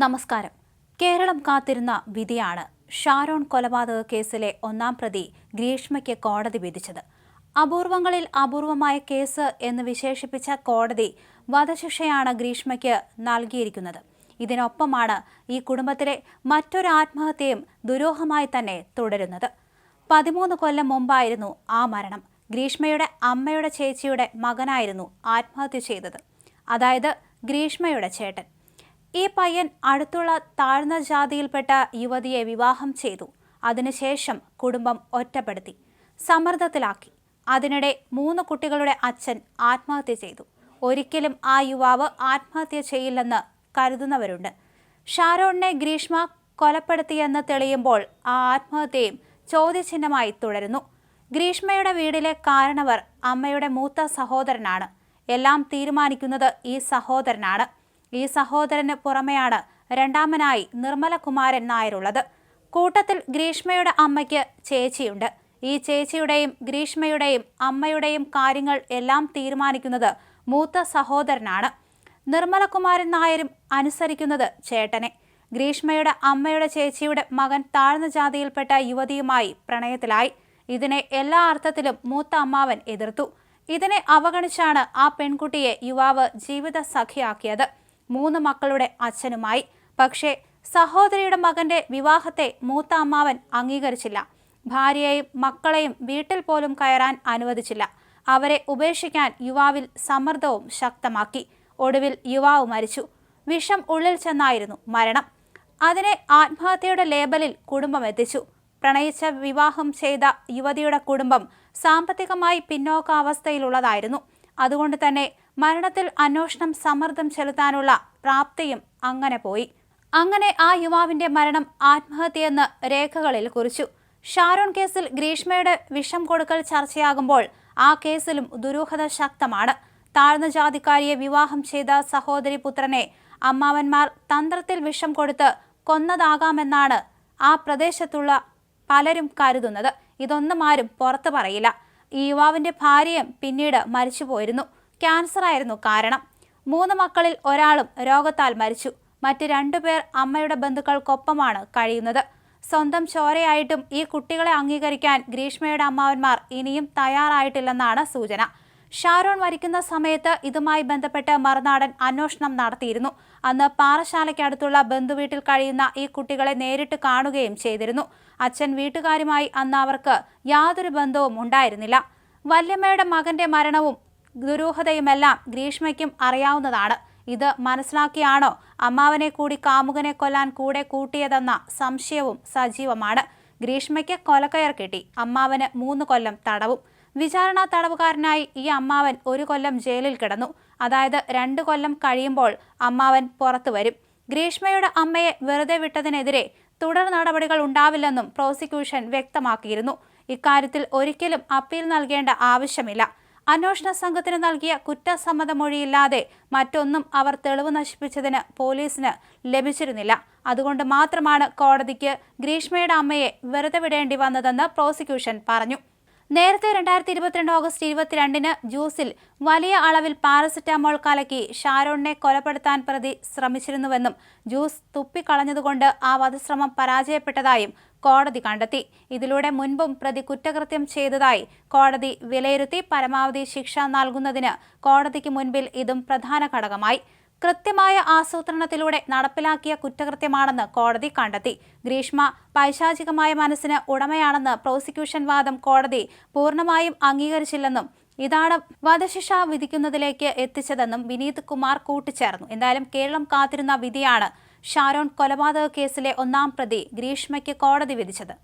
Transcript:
നമസ്കാരം. കേരളം കാത്തിരുന്ന വിധിയാണ് ഷാരോൺ കൊലപാതക കേസിലെ ഒന്നാം പ്രതി ഗ്രീഷ്മയ്ക്ക് കോടതി വിധിച്ചത്. അപൂർവങ്ങളിൽ അപൂർവമായ കേസ് എന്ന് വിശേഷിപ്പിച്ച കോടതി വധശിക്ഷയാണ് ഗ്രീഷ്മയ്ക്ക് നൽകിയിരിക്കുന്നത്. ഇതിനൊപ്പമാണ് ഈ കുടുംബത്തിലെ മറ്റൊരു ആത്മഹത്യയും ദുരൂഹമായി തന്നെ തുടരുന്നത്. പതിമൂന്ന് കൊല്ലം മുമ്പായിരുന്നു ആ മരണം. ഗ്രീഷ്മയുടെ അമ്മയുടെ ചേച്ചിയുടെ മകനായിരുന്നു ആത്മഹത്യ ചെയ്തത്. അതായത് ഗ്രീഷ്മയുടെ ചേട്ടൻ. ഈ പയ്യൻ അടുത്തുള്ള താഴ്ന്ന ജാതിയിൽപ്പെട്ട യുവതിയെ വിവാഹം ചെയ്തു. അതിനുശേഷം കുടുംബം ഒറ്റപ്പെടുത്തി. സമ്മർദ്ദത്തിലാക്കി. അതിനിടെ മൂന്ന് കുട്ടികളുടെ അച്ഛൻ ആത്മഹത്യ ചെയ്തു. ഒരിക്കലും ആ യുവാവ് ആത്മഹത്യ ചെയ്യില്ലെന്ന് കരുതുന്നവരുണ്ട്. ഷാരോണിനെ ഗ്രീഷ്മ കൊലപ്പെടുത്തിയെന്ന് തെളിയുമ്പോൾ ആ ആത്മഹത്യയും ചോദ്യചിഹ്നമായി തുടരുന്നു. ഗ്രീഷ്മയുടെ വീടിലെ കാരണവർ അമ്മയുടെ മൂത്ത സഹോദരനാണ്. എല്ലാം തീരുമാനിക്കുന്നത് ഈ സഹോദരനാണ്. ഈ സഹോദരന് പുറമെയാണ് രണ്ടാമനായി നിർമ്മലകുമാരൻ നായരുള്ളത്. കൂട്ടത്തിൽ ഗ്രീഷ്മയുടെ അമ്മയ്ക്ക് ചേച്ചിയുണ്ട്. ഈ ചേച്ചിയുടെയും ഗ്രീഷ്മയുടെയും അമ്മയുടെയും കാര്യങ്ങൾ എല്ലാം തീരുമാനിക്കുന്നത് മൂത്ത സഹോദരനാണ്. നിർമ്മലകുമാരൻ നായരും അനുസരിക്കുന്നത് ചേട്ടനെ. ഗ്രീഷ്മയുടെ അമ്മയുടെ ചേച്ചിയുടെ മകൻ താഴ്ന്ന ജാതിയിൽപ്പെട്ട യുവതിയുമായി പ്രണയത്തിലായി. ഇതിനെ എല്ലാ അർത്ഥത്തിലും മൂത്ത അമ്മാവൻ എതിർത്തു. ഇതിനെ അവഗണിച്ചാണ് ആ പെൺകുട്ടിയെ യുവാവ് ജീവിത സഖിയാക്കിയത് മൂന്ന് മക്കളുടെ അച്ഛനുമായി. പക്ഷേ സഹോദരിയുടെ മകന്റെ വിവാഹത്തെ മൂത്ത അമ്മാവൻ അംഗീകരിച്ചില്ല. ഭാര്യയെയും മക്കളെയും വീട്ടിൽ പോലും കയറാൻ അനുവദിച്ചില്ല. അവരെ ഉപേക്ഷിക്കാൻ യുവാവിൽ സമ്മർദ്ദവും ശക്തമാക്കി. ഒടുവിൽ യുവാവ് മരിച്ചു. വിഷം ഉള്ളിൽ ചെന്നായിരുന്നു മരണം. അതിനെ ആത്മഹത്യയുടെ ലേബലിൽ കുടുംബം എത്തിച്ചു. പ്രണയിച്ച വിവാഹം ചെയ്ത യുവതിയുടെ കുടുംബം സാമ്പത്തികമായി പിന്നോക്കാവസ്ഥയിലുള്ളതായിരുന്നു. അതുകൊണ്ട് തന്നെ മരണത്തിൽ അന്വേഷണം സമ്മർദ്ദം ചെലുത്താനുള്ള പ്രാപ്തിയും അങ്ങനെ പോയി. അങ്ങനെ ആ യുവാവിന്റെ മരണം ആത്മഹത്യയെന്ന് രേഖകളിൽ കുറിച്ചു. ഷാരോൺ കേസിൽ ഗ്രീഷ്മയുടെ വിഷം കൊടുക്കൽ ചർച്ചയാകുമ്പോൾ ആ കേസിലും ദുരൂഹത ശക്തമാണ്. താഴ്ന്ന ജാതിക്കാരിയെ വിവാഹം ചെയ്ത സഹോദരി പുത്രനെ അമ്മാവന്മാർ തന്ത്രത്തിൽ വിഷം കൊടുത്ത് കൊന്നതാകാമെന്നാണ് ആ പ്രദേശത്തുള്ള പലരും കരുതുന്നത്. ഇതൊന്നും ആരും പുറത്തു പറയില്ല. ഈ യുവാവിന്റെ ഭാര്യയും പിന്നീട് മരിച്ചുപോയിരുന്നു. ആയിരുന്നു കാരണം. മൂന്ന് മക്കളിൽ ഒരാളും രോഗത്താൽ മരിച്ചു. മറ്റ് രണ്ടുപേർ അമ്മയുടെ ബന്ധുക്കൾക്കൊപ്പമാണ് കഴിയുന്നത്. സ്വന്തം ചോരയായിട്ടും ഈ കുട്ടികളെ അംഗീകരിക്കാൻ ഗ്രീഷ്മയുടെ അമ്മാവന്മാർ ഇനിയും തയ്യാറായിട്ടില്ലെന്നാണ് സൂചന. ഷാരോൺ മരിക്കുന്ന സമയത്ത് ഇതുമായി ബന്ധപ്പെട്ട് മറുനാടൻ അന്വേഷണം നടത്തിയിരുന്നു. അന്ന് പാറശാലയ്ക്കടുത്തുള്ള ബന്ധുവീട്ടിൽ കഴിയുന്ന ഈ കുട്ടികളെ നേരിട്ട് കാണുകയും ചെയ്തിരുന്നു. അച്ഛൻ വീട്ടുകാരുമായി അന്ന് അവർക്ക് യാതൊരു ബന്ധവും ഉണ്ടായിരുന്നില്ല. വല്യമ്മയുടെ മകന്റെ മരണവും ദുരൂഹതയുമെല്ലാം ഗ്രീഷ്മയ്ക്കും അറിയാവുന്നതാണ്. ഇത് മനസ്സിലാക്കിയാണോ അമ്മാവനെ കൂടി കാമുകനെ കൊല്ലാൻ കൂടെ കൂട്ടിയതെന്ന സംശയവും സജീവമാണ്. ഗ്രീഷ്മയ്ക്ക് കൊലക്കയർ കിട്ടി. അമ്മാവന് മൂന്ന് കൊല്ലം തടവും. വിചാരണ തടവുകാരനായി ഈ അമ്മാവൻ ഒരു കൊല്ലം ജയിലിൽ കിടന്നു. അതായത് രണ്ട് കൊല്ലം കഴിയുമ്പോൾ അമ്മാവൻ പുറത്തു വരും. ഗ്രീഷ്മയുടെ അമ്മയെ വെറുതെ വിട്ടതിനെതിരെ തുടർ നടപടികൾ ഉണ്ടാവില്ലെന്നും പ്രോസിക്യൂഷൻ വ്യക്തമാക്കിയിരുന്നു. ഇക്കാര്യത്തിൽ ഒരിക്കലും അപ്പീൽ നൽകേണ്ട ആവശ്യമില്ല. അന്വേഷണ സംഘത്തിന് നൽകിയ കുറ്റസമ്മത മൊഴിയില്ലാതെ മറ്റൊന്നും അവർ തെളിവ് നശിപ്പിച്ചതിന് പോലീസിന് ലഭിച്ചിരുന്നില്ല. അതുകൊണ്ട് മാത്രമാണ് കോടതിക്ക് ഗ്രീഷ്മയുടെ അമ്മയെ വെറുതെ വിടേണ്ടി വന്നതെന്ന് പ്രോസിക്യൂഷൻ പറഞ്ഞു. നേരത്തെ രണ്ടായിരത്തി ഇരുപത്തിരണ്ട് ഓഗസ്റ്റ് ഇരുപത്തിരണ്ടിന് ജ്യൂസിൽ വലിയ അളവിൽ പാരസെറ്റാമോൾ കലക്കി ഷാരോണിനെ കൊലപ്പെടുത്താൻ പ്രതി ശ്രമിച്ചിരുന്നുവെന്നും ജ്യൂസ് തുപ്പിക്കളഞ്ഞതുകൊണ്ട് ആ വധശ്രമം പരാജയപ്പെട്ടതായും കോടതി കണ്ടെത്തി. ഇതിലൂടെ മുൻപും പ്രതി കുറ്റകൃത്യം ചെയ്തതായി കോടതി വിലയിരുത്തി പരമാവധി ശിക്ഷ നൽകുന്നതിന് കോടതിക്ക് മുൻപിൽ ഇതും പ്രധാന ഘടകമായി. കൃത്യമായ ആസൂത്രണത്തിലൂടെ നടപ്പിലാക്കിയ കുറ്റകൃത്യമാണെന്ന് കോടതി കണ്ടെത്തി. ഗ്രീഷ്മ പൈശാചികമായ മനസ്സിന് ഉടമയാണെന്ന് പ്രോസിക്യൂഷൻ വാദം കോടതി പൂർണമായും അംഗീകരിച്ചില്ലെന്നും ഇതാണ് വധശിക്ഷ വിധിക്കുന്നതിലേക്ക് എത്തിച്ചതെന്നും വിനീത് കുമാർ കൂട്ടിച്ചേർന്നു. എന്തായാലും കേരളം കാത്തിരുന്ന വിധിയാണ്. ഷാരോൺ കൊലപാതക കേസിലെ ഒന്നാം പ്രതി ഗ്രീഷ്മയ്ക്ക് കോടതി വിധിച്ചത്.